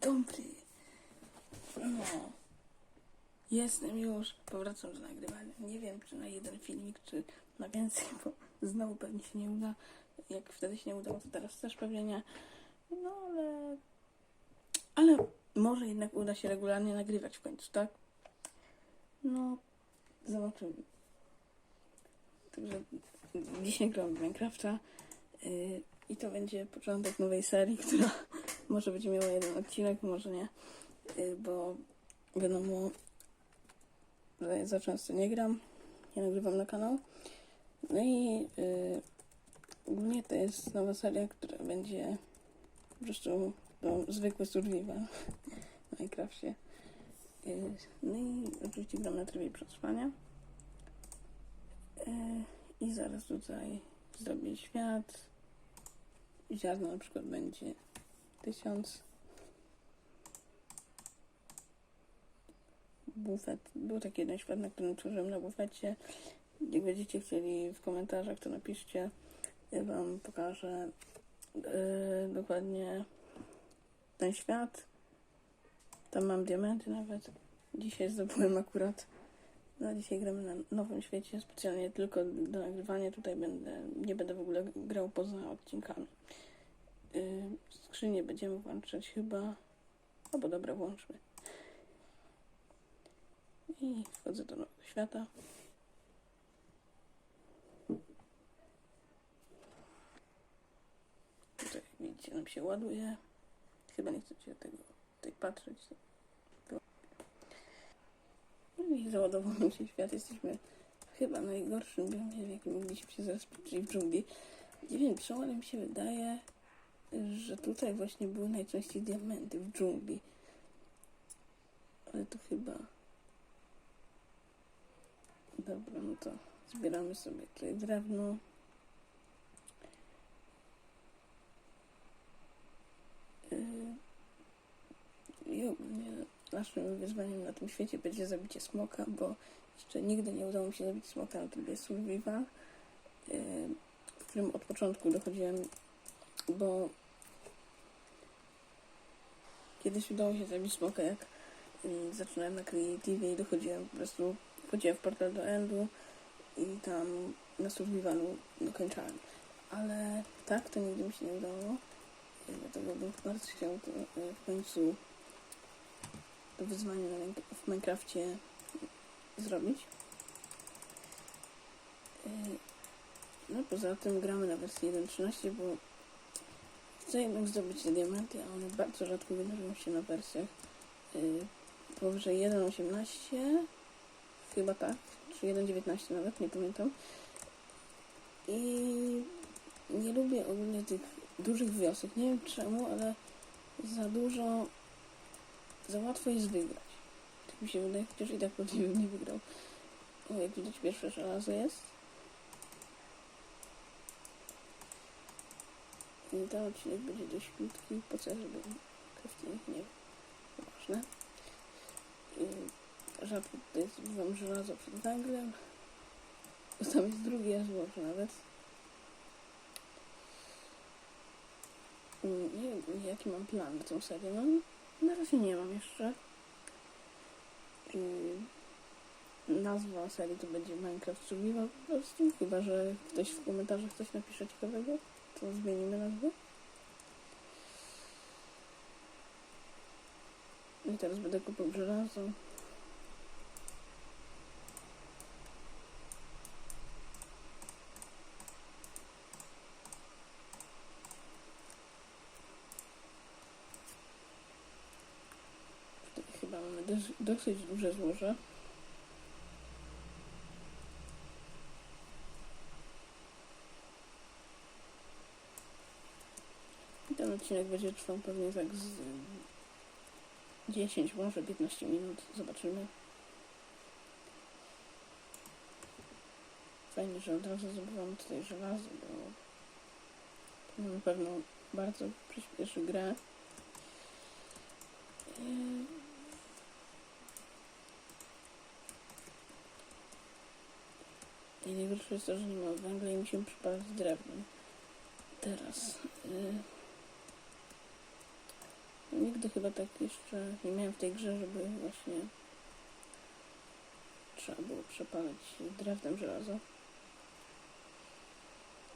dobry. No. Jestem już. Powracam do nagrywania. Nie wiem, czy na jeden filmik, czy na więcej, bo znowu pewnie się nie uda. Jak wtedy się nie udało, to teraz też pewnie nie. No ale... Ale może jednak uda się regularnie nagrywać w końcu, tak? No, zobaczymy. Także dzisiaj gram w Minecrafta yy, i to będzie początek nowej serii, która może będzie miała jeden odcinek, może nie, yy, bo wiadomo, że za często nie gram, nie nagrywam na kanał. No i yy, to jest nowa seria, która będzie po prostu no, zwykły survival w Minecrafcie. Yy, No i oczywiście gram na trybie przetrwania. Yy, I zaraz tutaj zrobię świat. Ziarno na przykład będzie tysiąc. Bufet. Był taki jeden świat, na którym tworzyłem na bufecie. Jak będziecie chcieli w komentarzach, to napiszcie. Ja wam pokażę yy, dokładnie ten świat. Tam mam diamenty nawet. Dzisiaj zdobyłem akurat. No dzisiaj gramy na nowym świecie, specjalnie tylko do nagrywania. Tutaj będę, nie będę w ogóle grał poza odcinkami. Yy, skrzynię będziemy włączać chyba. Albo dobra, włączmy. I wchodzę do nowego świata. Tutaj widzicie, nam się ładuje. Chyba nie chcecie tego tutaj patrzeć. No i załadował nam się świat. Jesteśmy chyba najgorszym biomie, w jakim mogliśmy się zaraz czyli w dżungli. Nie wiem ale mi się wydaje, że tutaj właśnie były najczęściej diamenty w dżungli. Ale to chyba... Dobra, no to zbieramy sobie tutaj drewno. Yy, I naszym wyzwaniem na tym świecie będzie zabicie smoka, bo jeszcze nigdy nie udało mi się zabić smoka na trybie survival, yy, w którym od początku dochodziłem, bo kiedyś udało się zabić smoka, jak yy, zaczynałem na creative i dochodziłem po prostu, wchodziłem w portal do endu i tam na survivalu dokończałem. Ale tak, to nigdy mi się nie udało. I Dlatego bym bardzo chciał to yy, w końcu to wyzwanie w Minecrafcie zrobić. No poza tym gramy na wersji 1.13, bo chcę jednak zdobyć te diamenty, a one bardzo rzadko wydarzają się na wersjach yy, powyżej 1.18, chyba tak, czy 1.19 nawet, nie pamiętam. I nie lubię ogólnie tych dużych wiosek. Nie wiem czemu, ale za dużo, za łatwo jest wygrać. Tak mi się wydaje, chociaż i tak pewnie nie wygrał. O, jak widać pierwsze żelazo jest. Ten odcinek będzie dość krótki, po co żeby crafting, nie wiem, ważne. I rzadko tutaj zdobywam żelazo przed węglem. Tam jest drugie złoże nawet. Mm, Nie wiem, jaki mam plan na tą serię. No, na razie nie mam jeszcze. Nazwa serii to będzie Minecraft Survival po prostu. Chyba, że ktoś w komentarzach coś napisze ciekawego, to zmienimy nazwę. I teraz będę kupował żelazo. Tutaj chyba mamy dos- dosyć duże złoże. I ten odcinek będzie trwał pewnie tak z 10, może 15 minut. Zobaczymy. Fajnie, że od razu zdobywam tutaj żelazo, bo na pewno bardzo przyspieszy grę. Yy. I najgorsze jest to, że nie ma węgla i musimy przypalać drewnem. Teraz. Yy. No, nigdy chyba tak jeszcze nie miałem w tej grze, żeby właśnie trzeba było przepalać drewnem żelazo.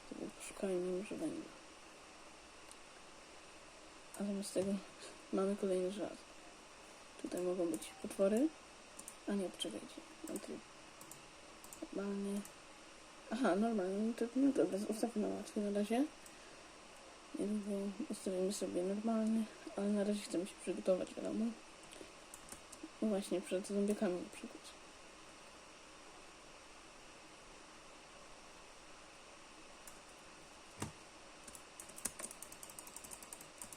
To było szukanie nim węgla. A zamiast tego mamy kolejny żelazo. Tutaj mogą być potwory. A nie, poczekajcie. Normalnie. Aha, normalnie. No to, no dobra, ustawmy na łatwiej na razie. Niedługo ustawimy sobie normalny, ale na razie chcemy się przygotować, wiadomo. No właśnie, przed zombiakami na przykład.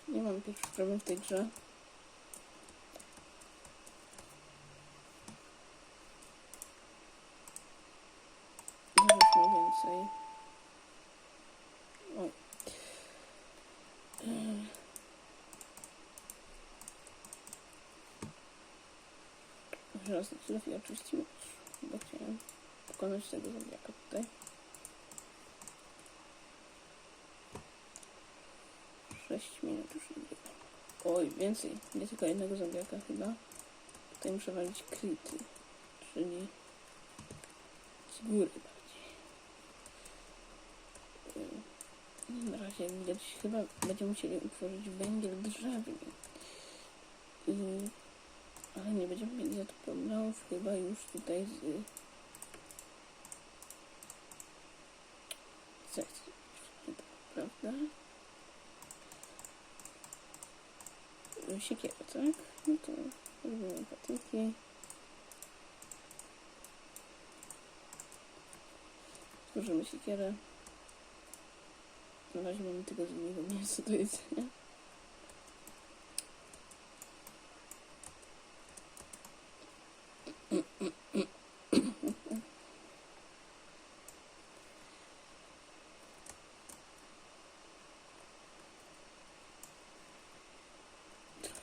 Nie mam pierwszych problem w tej grze. Dorzućmy więcej. Oj. Ech. Na chwilę chwilę oczyścimy, bo chciałem pokonać tego zombiaka tutaj. Sześć minut już było. Oj, więcej. Nie tylko jednego zombiaka chyba. Tutaj muszę walić kryty, czyli z góry bardziej. Na razie widać chyba będziemy musieli utworzyć węgiel drzewny. Ale nie będziemy mieli za to problemów chyba już tutaj z sekcji, prawda? Siekierę, tak? No to robimy patyki. Złożymy siekierę. Na razie mamy tylko z innego miejsca do jedzenia.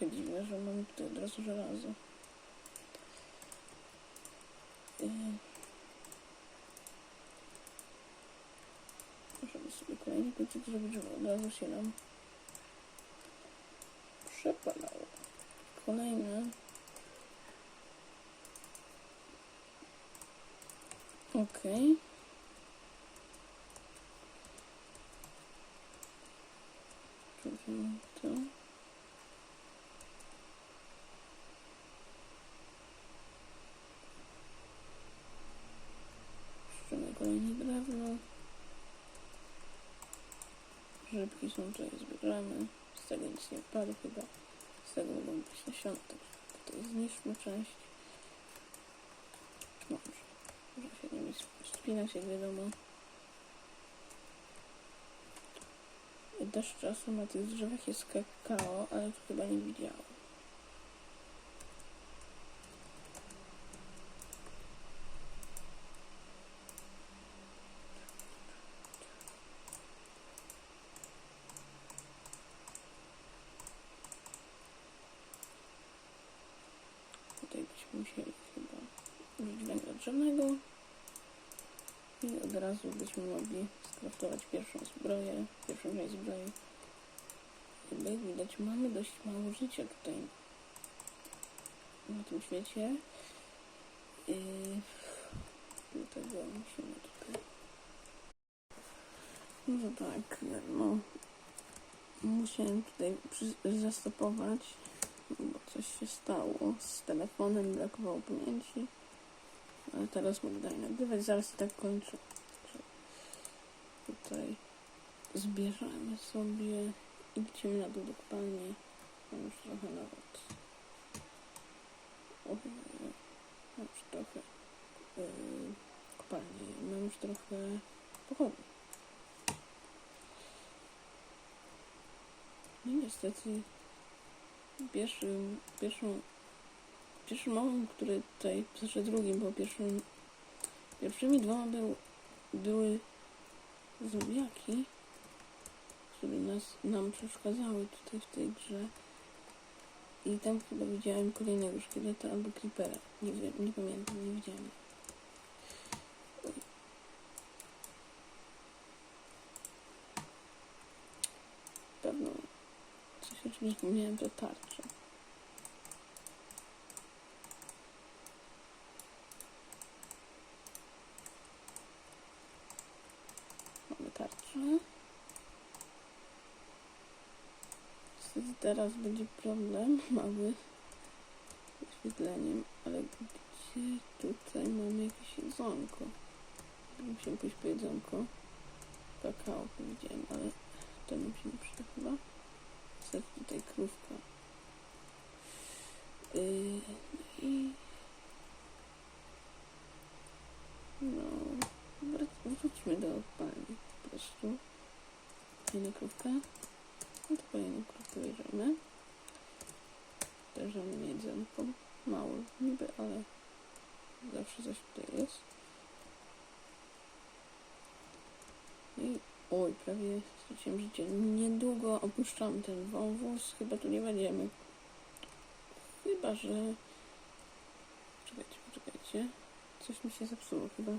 Trochę dziwne, że mamy tutaj od razu żelazo. Możemy sobie kolejny kluczyk zrobić, żeby od razu się nam przepalało. Kolejny. Okej. Zrobimy to. Jeszcze kolejne drewno. Są tutaj zbieramy. Z tego nic nie wpadło chyba. Z tego mogą być nasiona, także tutaj zniszczmy część. No, może, się nimi spinać, jak wiadomo. Też czasem na tych drzewach jest kakao, ale tu chyba nie widziałam. Tutaj byśmy musieli chyba użyć węgla drzewnego i od razu byśmy mogli skraftować pierwszą zbroję, pierwszą część zbroi. Jak widać mamy dość mało życia tutaj na tym świecie. I dlatego musimy tutaj no tak, no musiałem tutaj zastopować bo coś się stało z telefonem, brakowało pamięci. Ale teraz mogę dalej nagrywać, zaraz i tak kończę. Tutaj zbierzemy sobie, idziemy na dół do kopalni. Mam już trochę nawet. Mam już trochę yy, kopalni, mam już trochę pochodni. No i niestety pierwszy, pierwszą, pierwszym małym, który tutaj, znaczy drugim, bo pierwszym, pierwszymi dwoma był, były zombiaki, które nas, nam przeszkadzały tutaj w tej grze. I tam chyba widziałem kolejnego szkieleta albo creepera. Nie wiem, nie pamiętam, nie widziałem. Pewno coś o czym Nie zapomniałem to. Mamy tarczę. Niestety teraz będzie problem mały z wyświetleniem, ale gdzie tutaj mamy jakieś jedzonko? Musimy pójść po jedzonko. Kakao powiedziałem, ale to nam się nie przyda chyba. Jest tutaj krówka. Yy, I... No... Wróćmy do pani po prostu. Kolejna krówka. No to kolejną krówkę bierzemy. Bierzemy jedzonko. Mało niby, ale zawsze coś tutaj jest. I oj, prawie straciłem życie. Niedługo opuszczamy ten wąwóz. Chyba tu nie będziemy. Chyba, że... Czekajcie, poczekajcie. Coś mi się zepsuło chyba.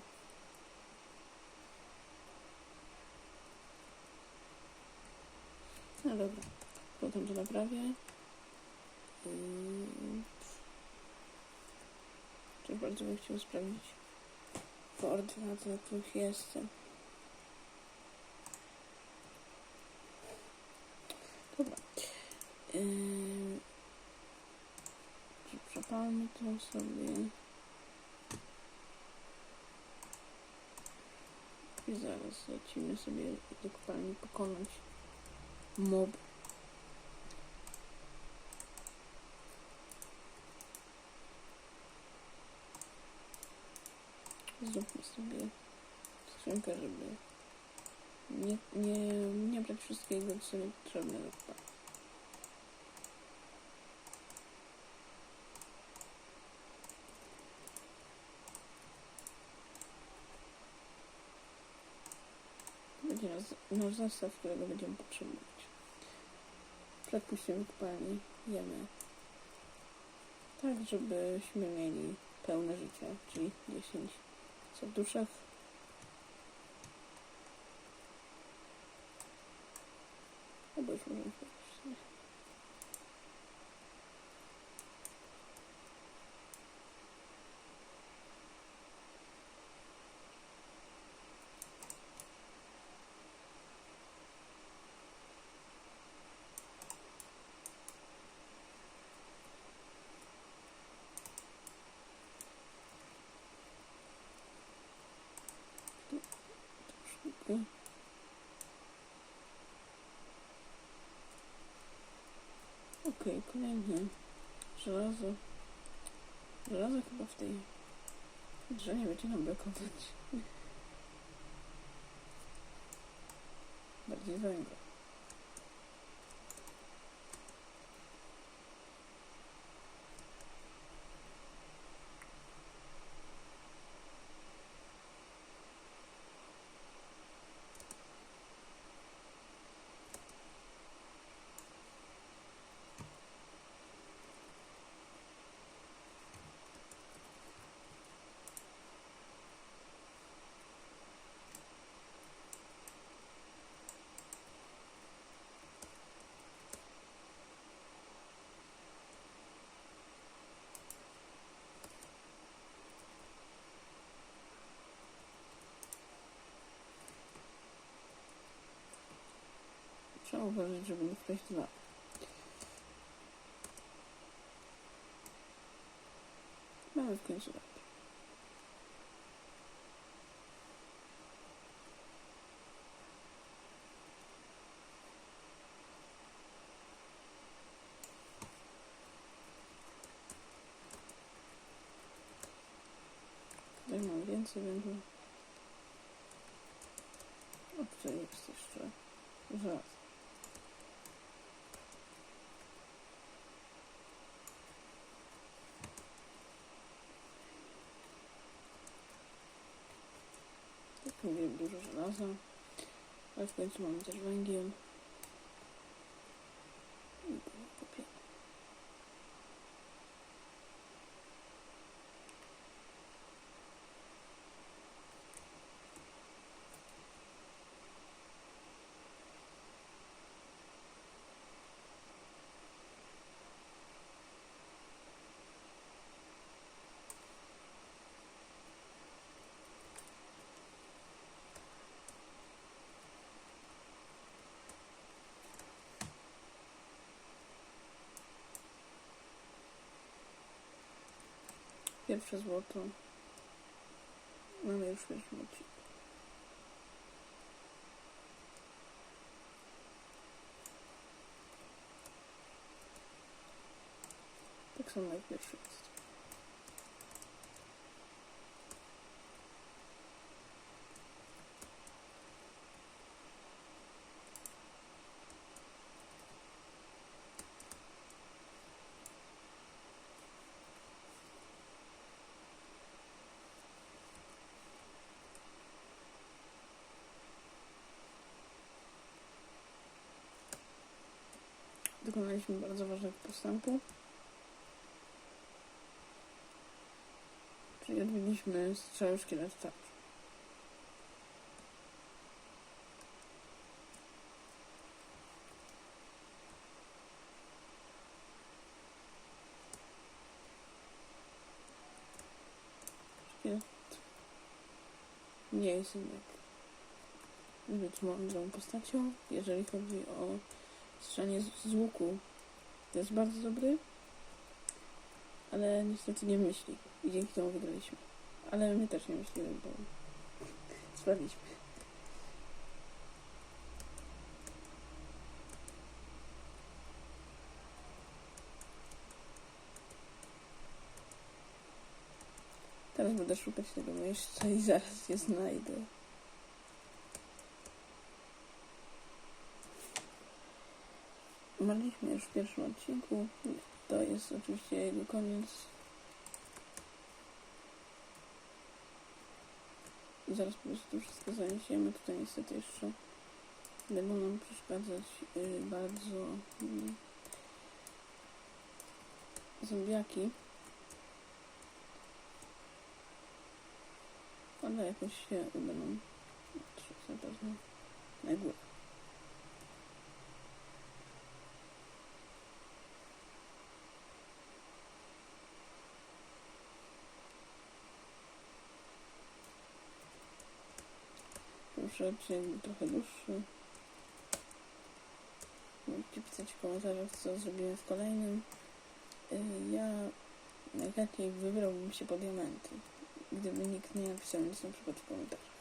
No dobra. Potem to naprawię. Też bardzo bym chciał sprawdzić koordynaty, na których jestem. Dobra. Yy... Przepalmy to sobie. I zaraz lecimy sobie do kopalni pokonać mob. Zróbmy sobie skrzynkę, żeby nie, nie, nie brać wszystkiego, co nie potrzebne. Będzie nasz zestaw, którego będziemy potrzebować. Przed pójściem jemy. Tak, żebyśmy mieli pełne życie, czyli 10 serduszek. Albo już. Troszkę. Okej, kolejny. Żelazo. Żelazo chyba w tej grze nie będzie nam brakować. Bardziej węgla. Trzeba uważać, żeby nie wpaść dwa. Mamy w końcu lepiej. Tutaj mam więcej węgla. A tutaj jest jeszcze żelazo. Tak mówię, dużo żelaza. Ale w końcu mamy też węgiel. Pierwsze złoto. Mamy już pierwszy odcinek. Tak samo jak pierwszy jest. Dokonaliśmy bardzo ważnego postępu. Czyli odbiliśmy strzały szkielet tarczy. Nie jest jednak zbyt mądrą postacią, jeżeli chodzi o strzelanie z, z łuku. To jest bardzo dobry, ale niestety nie myśli i dzięki temu wygraliśmy. Ale my też nie myślimy, bo sprawiliśmy. Teraz będę szukać tego miejsca i zaraz je znajdę. Umarliśmy już w pierwszym odcinku. To jest oczywiście jego koniec. Zaraz po prostu wszystko zaniesiemy. Tutaj niestety jeszcze będą nam przeszkadzać y, bardzo y, zombiaki. Ale jakoś się uda nam na pewno na górę. Pierwszy odcinek był trochę dłuższy. Możecie pisać w komentarzach, co zrobimy w kolejnym. Y, Ja najchętniej wybrałbym się po diamenty, gdyby nikt nie napisał nic na przykład w komentarzach.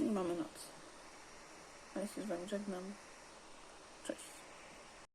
I mamy noc. A ja się z Wami żegnam. Cześć.